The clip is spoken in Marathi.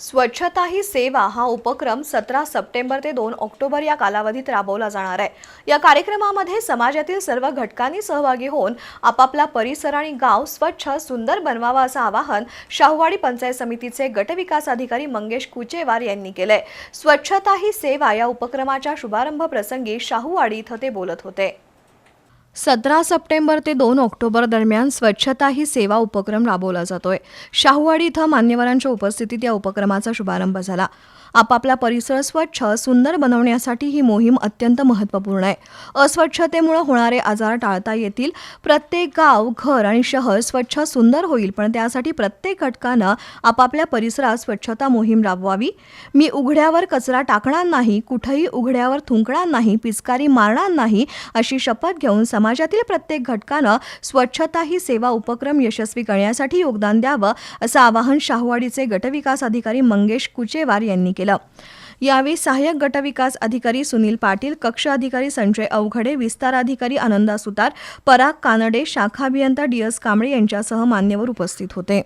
स्वच्छता ही सेवा हा उपक्रम सतरा सप्टेंबर ते दोन ऑक्टोबर या कालावधीत राबवला जाणार आहे. या कार्यक्रमामध्ये समाजातील सर्व घटकांनी सहभागी होऊन आपापला परिसर आणि गाव स्वच्छ सुंदर बनवावा असं आवाहन शाहूवाडी पंचायत समितीचे गटविकास अधिकारी मंगेश कुचेवार यांनी केलंय. स्वच्छता ही सेवा या उपक्रमाच्या शुभारंभ प्रसंगी शाहूवाडी इथं ते बोलत होते. सतरा सप्टेंबर ते दोन ऑक्टोबर दरम्यान स्वच्छता ही सेवा उपक्रम राबवला जातोय. शाहूवाडी इथं मान्यवरांच्या उपस्थितीत या उपक्रमाचा शुभारंभ झाला. आपापला परिसर स्वच्छ सुंदर बनवण्यासाठी ही मोहीम अत्यंत महत्त्वपूर्ण आहे. अस्वच्छतेमुळे होणारे आजार टाळता येतील. प्रत्येक गाव घर आणि शहर स्वच्छ सुंदर होईल पण त्यासाठी प्रत्येक घटकानं आपापल्या परिसरात स्वच्छता मोहीम राबवावी. मी उघड्यावर कचरा टाकणार नाही कुठंही उघड्यावर थुंकणार नाही पिचकारी मारणार नाही अशी शपथ घेऊन समाजातील प्रत्येक घटकानं स्वच्छता ही सेवा उपक्रम यशस्वी करण्यासाठी योगदान द्यावं असं आवाहन शाहूवाडीचे गटविकास अधिकारी मंगेश कुचेवार यांनी केलं. यावेळी सहाय्यक गटविकास अधिकारी सुनील पाटील कक्ष अधिकारी संजय अवघडे विस्तार अधिकारी आनंदा सुतार पराग कानडे शाखा अभियंता डी एस कांबळे यांच्यासह मान्यवर उपस्थित होते.